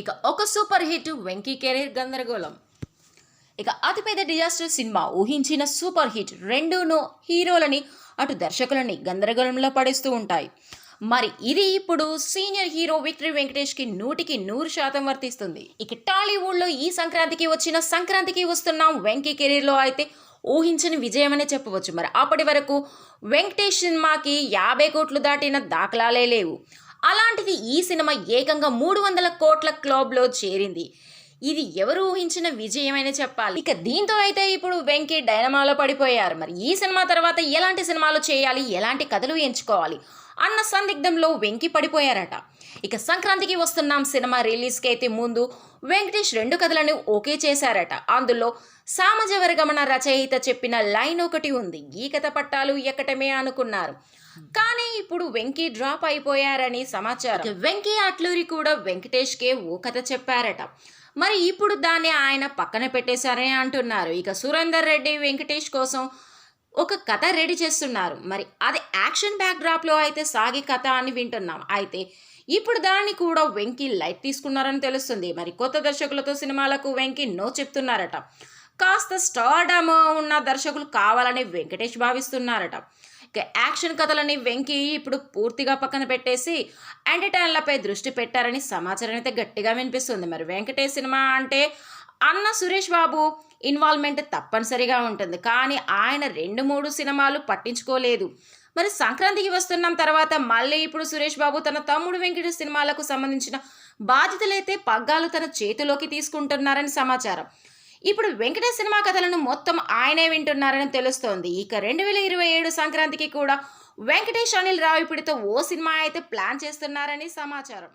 ఇక ఒక super hit Venky career గందరగోళం. ఇక అతిపెద్ద డిజాస్టర్ సినిమా ఊహించిన సూపర్ హిట్ రెండును హీరోలని అటు దర్శకులని గందరగోళంలో పడేస్తూ ఉంటాయి. మరి ఇది ఇప్పుడు సీనియర్ హీరో విక్టరీ వెంకటేష్కి నూటికి నూరు శాతం వర్తిస్తుంది. ఇక టాలీవుడ్లో ఈ సంక్రాంతికి వచ్చిన సంక్రాంతికి వస్తున్న వెంకీ కెరీర్లో అయితే ఊహించని విజయం చెప్పవచ్చు. మరి అప్పటి వరకు వెంకటేష్ సినిమాకి యాభై కోట్లు దాటిన దాఖలాలే లేవు. అలాంటిది ఈ సినిమా ఏకంగా మూడు వందల కోట్ల క్లబ్లో చేరింది. ఇది ఎవరు ఊహించిన విజయమైనా చెప్పాలి. ఇక దీంతో అయితే ఇప్పుడు వెంకీ డైనమాలో పడిపోయారు. మరి ఈ సినిమా తర్వాత ఎలాంటి సినిమాలు చేయాలి? ఎలాంటి కథలు ఎంచుకోవాలి? అన్న సందిగ్ధంలో వెంకి పడిపోయారట. ఇక సంక్రాంతికి వస్తున్నాం సినిమా రిలీజ్కి అయితే ముందు వెంకటేష్ రెండు కథలను ఓకే చేశారట. అందులో సామజవరగమన రచయిత చెప్పిన లైన్ ఒకటి ఉంది. ఈ కథ పట్టాలు ఎక్కటమే అనుకున్నారు. కానీ ఇప్పుడు వెంకీ డ్రాప్ అయిపోయారని సమాచారం. వెంకీ అట్లూరి కూడా వెంకటేష్కే ఓ కథ చెప్పారట. మరి ఇప్పుడు దాన్ని ఆయన పక్కన పెట్టేశారని అంటున్నారు. ఇక సురేందర్ రెడ్డి వెంకటేష్ కోసం ఒక కథ రెడీ చేస్తున్నారు. మరి అది యాక్షన్ బ్యాక్డ్రాప్లో అయితే సాగి కథ అని వింటున్నాం. అయితే ఇప్పుడు దాన్ని కూడా వెంకీ లైట్ తీసుకున్నారని తెలుస్తుంది. మరి కొత్త దర్శకులతో సినిమాలకు వెంకీ నో చెప్తున్నారట. కాస్త స్టార్డమ్ ఉన్న దర్శకులు కావాలని వెంకటేష్ భావిస్తున్నారట. యాక్షన్ కథలని వెంకీ ఇప్పుడు పూర్తిగా పక్కన పెట్టేసి ఎంటర్టైన్లపై దృష్టి పెట్టారని సమాచారం అయితే గట్టిగా వినిపిస్తుంది. మరి వెంకటేష్ సినిమా అంటే అన్న సురేష్ బాబు ఇన్వాల్వ్మెంట్ తప్పనిసరిగా ఉంటుంది. కానీ ఆయన రెండు మూడు సినిమాలు పట్టించుకోలేదు. మరి సంక్రాంతికి వస్తున్నాం తర్వాత మళ్ళీ ఇప్పుడు సురేష్ బాబు తన తమ్ముడు వెంకటేష్ సినిమాలకు సంబంధించిన బాధ్యతలైతే పగ్గాలు తన చేతిలోకి తీసుకుంటున్నారని సమాచారం. ఇప్పుడు వెంకటేష్ సినిమా కథలను మొత్తం ఆయనే వింటున్నారని తెలుస్తోంది. ఇక రెండు వేల ఇరవై ఏడు సంక్రాంతికి కూడా వెంకటేష్ అనిల్ రావిపూడితో ఓ సినిమా అయితే ప్లాన్ చేస్తున్నారని సమాచారం.